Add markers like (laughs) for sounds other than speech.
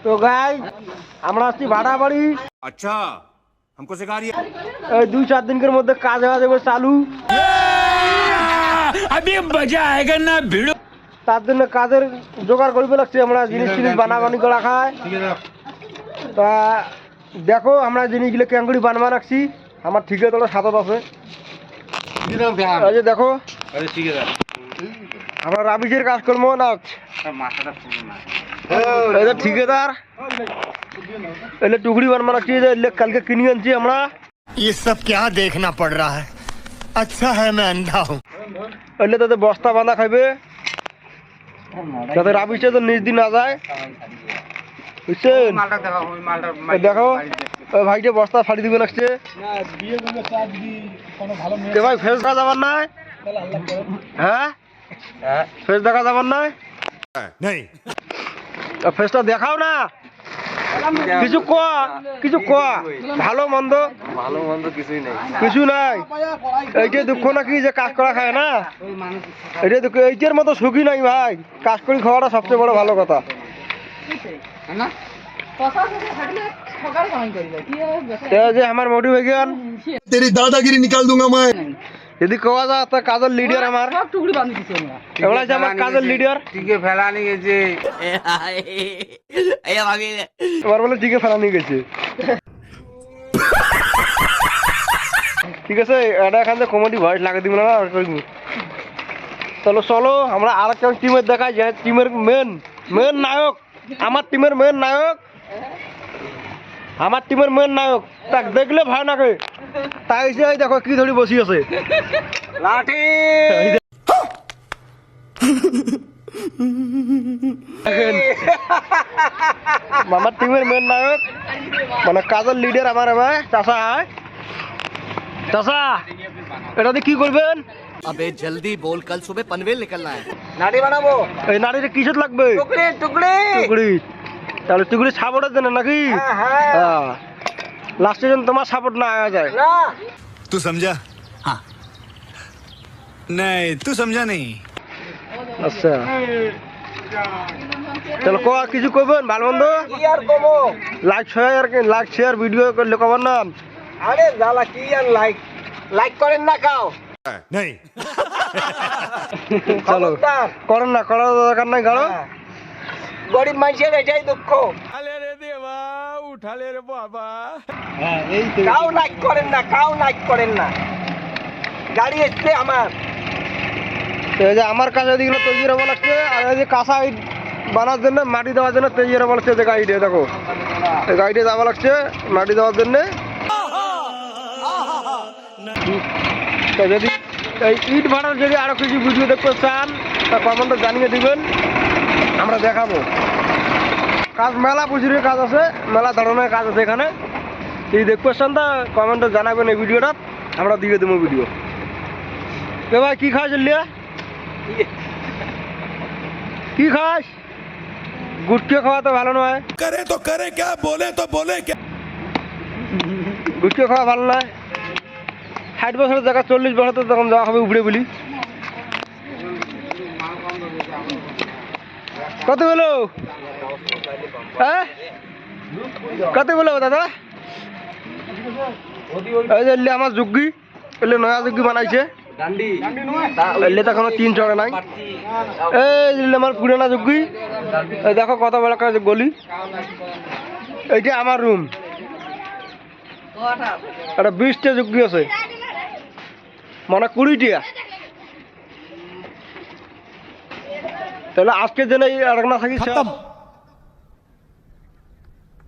তো গাই আমরা আসছি ভাড়া বাড়ি अच्छा हमको सिखा रही है এই দুই চার দিনের মধ্যে কাজ হওয়া যাবে চালু अभी मजा आएगा ना भिड़ो তার জন্য কাজের জোগাড় করবে লাগছে আমরা জিনিস টিনিস বানাবানি করা খায় তা দেখো আমরা জিনিসগুলো ক্যাঙ্গুড়ি বানবা রাখছি আমার ঠিকে তোলা সাতত আছে এই যে দেখো আমরা রাবিজের কাজ করবো না এই যে ঠিকাদার এলে টুকরি বানবা রাখছি এই যে এলে কালকে কিনে আনছি আমরা ये सब क्या देखना पड़ रहा है अच्छा है मैं अंधा हूँ এলে তাতে বস্তা বাঁধা খাইবে যাতে রাবিজটা তো নিজ দিন না যায় বুঝছেন এই দেখো ওই ভাইটা বস্তা ফাড়ি দিবে লাগছে কে ভাই ফেস দেখা যাবার নাই হ্যাঁ ফেস দেখা যাবার নাই नहीं ফেসটা দেখাও না। কিছু ক কিছু ক ভালো মন্দ? ভালো মন্দ কিছুই নাই। কিছু নাই? এইটাই দুঃখ নাকি যে কাজ করা খায় না? এটাই দুঃখ এইটার মতো সুখী নাই ভাই। কাজ করি খাওয়াটা সবচেয়ে বড় ভালো কথা। যে আমার মোটিভেশন তেরি দাদাগিরি নিকাল দুঙ্গা মায়। যদি কোয়া যায় তা কাজের লিডার আমার। এগুলা হচ্ছে আমার কাজের লিডার টিকে ফেলা নিয়ে গেছে। এবার বলে টিকে ফেলা নিয়ে গেছে। ঠিক আছে এটা এখান থেকে কমেডি ভয়েস লাগিয়ে দিব না আর করব চলো চলো আমরা আর একটা টিমের দেখাই যে টিমের মেন মেন নায়ক। আমার টিমের মেন নায়ক। আমার টিমের মেন নায়ক। তাক দেখলে ভয় নাকে তাই যে দেখো কি ধরি বসি আছে। লাঠি! মামার টিমের মেন নায়ক মানে কাজের লিডার আমার আমার চাষা হয়। চাষা এটা দিয়ে কি করবেন? আবে জলদি বল কাল সুবে পনভেল নিকলনা হ্যায়। নাড়ি বানাবো। এই নাড়িতে কিসের লাগবে? টুকরি টুকরি। টুকরি। তাহলে টুকরি ছাবড়া দেন নাকি? হ্যাঁ। হ্যাঁ।, হ্যাঁ। হ্যাঁ লাস্টে যেন তোমার সাপোর্ট না আয়া যায় না तू समझा हाँ नहीं तू समझा नहीं আচ্ছা তাহলে ক কিছু করবেন ভালো মন্দ কি আর কমো like share like share video করলে কবার নাম আরে জ্বালা কি আর লাইক লাইক করেন না কাও नहीं (laughs) চলো খবরদার। করেন না করার দরকার নাই গাড়ো হ্যাঁ। গরিব মানুষের এটাই দুঃখ কাও লাইক করেন না কাও লাইক করেন না। গাড়ি এসছে আমার। তো যে আমার কাছে এদিকে তৈরি হব লাগছে আর এই যে কাঁচা ইট বানার জন্য মাটি দেওয়ার জন্য তৈরি হব লাগছে যে গাড়িটা দেখো। এই গাড়িটা যাওয়া লাগছে মাটি দেওয়ার জন্য। যদি এই ইট ভাড়ার যদি আরও কিছু বুঝিয়ে দেখতে চান তা কমেন্টে জানিয়ে দিবেন। আমরা দেখাবো। কাজ মেলা প্রচুরের কাজ আছে মেলা ধরনের কাজ আছে এখানে। যদি কোয়েশ্চেন তা কমেন্টে জানাবেন এই ভিডিওটা আমরা দিয়ে দেবো ভিডিও রে ভাই কী খাস লিয়া? কী খাস? গুটকে খাওয়া তো ভালো নয়। তো করে কে বলে তো বলে কে গুটকে খাওয়া ভালো নয়। ষাট বছরের জায়গা চল্লিশ বছর তো তখন যাওয়া হবে উপরে বলি। কত হলো? হ্যাঁ? কত দাদা? এলে আমার যুগ্গি, এলে নয়া যুগ্গি বানাইছে। তিন চড়ে নাই। এই আমার পুরানা যুগ্গি। দেখো কত বেলা গলি। এইটা আমার রুম একটা বিশটা যুগ্গি আছে। মানে কুড়িটা। তাহলে আজকের জন্য আর না থাকি